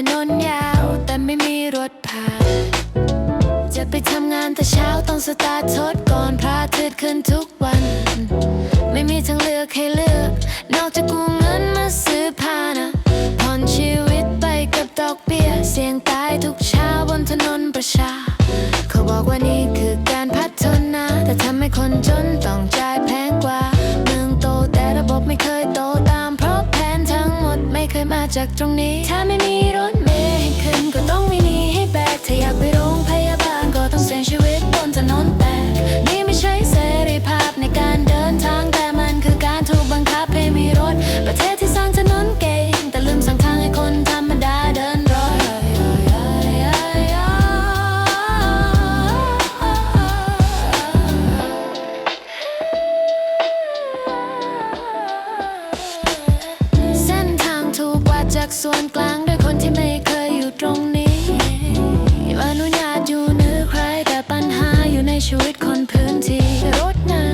ถนนยาวแต่ไม่มีรถผ่าน จะไปทำงานแต่เช้าต้องสตาร์ททดก่อนพระอาทิตย์ขึ้นทุกวัน ไม่มีทางเลือกให้เลือก นอกจากกูเงินมาซื้อผ่านะผ่อนชีวิตไปกับดอกเบี้ย เสี่ยงตายทุกเช้าบนถนนประชา เขาบอกว่านี่คือการพัฒนา แต่ทำให้คนจนต้องจ่ายแพ ไม่เคยมา กวาดจากส่วนกลางด้วยคนที่ไม่เคยอยู่ตรงนี้อนุญาตอยู่เหนือใครแต่ปัญหาอยู่ในชีวิตคนพื้นที่รถหนา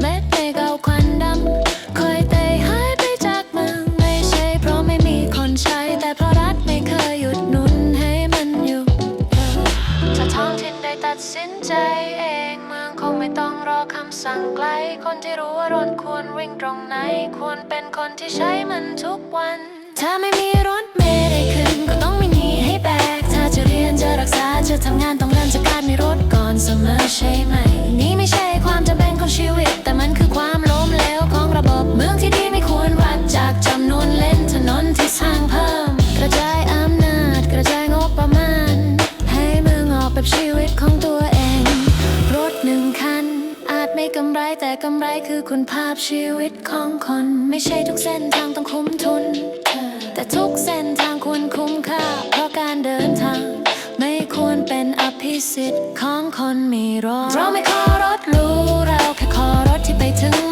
เม็ดเมฆเอาควันดำคอยเตยหายไปจากเมืองไม่ใช่เพราะไม่มีคนใช้ แต่เพราะรัฐไม่เคยหยุดหนุนให้มันอยู่ถ้าท้องถิ่นได้ตัดสินใจเองเมืองคงไม่ต้องรอคำสั่งไกล คนที่รู้ว่ารถควรวิ่งตรงไหน ควรเป็นคนที่ใช้มันทุกวัน ถ้าไม่มีรถเมล์ได้ขึ้นก็ต้องมีหนีให้แบก ถ้าจะเรียนจะรักษาจะทำงานต้องเริ่มจากการมีรถก่อนเสมอใช่ไหม นี่ไม่ใช่ความจำเป็นของชีวิต แต่มันคือความล้มเหลวของระบบ เมืองที่ดีไม่ควรวัดจากจำนวนเลนถนนที่สร้างเพิ่ม กระจายอำนาจกระจายงบประมาณ ให้เมืองออกแบบชีวิตของตัวเอง รถหนึ่งคัน อาจไม่กำไรแต่กำไรคือคุณภาพชีวิตของคน ไม่ใช่ทุกเส้นทางต้องคุ้มทุน แต่ทุกเส้นทางควรคุ้มค่า เพราะการเดินทาง ไม่ควรเป็นอภิสิทธิ์ของคนมีรถเราไม่ขอรถรู้เราแค่ขอรถที่ไปถึง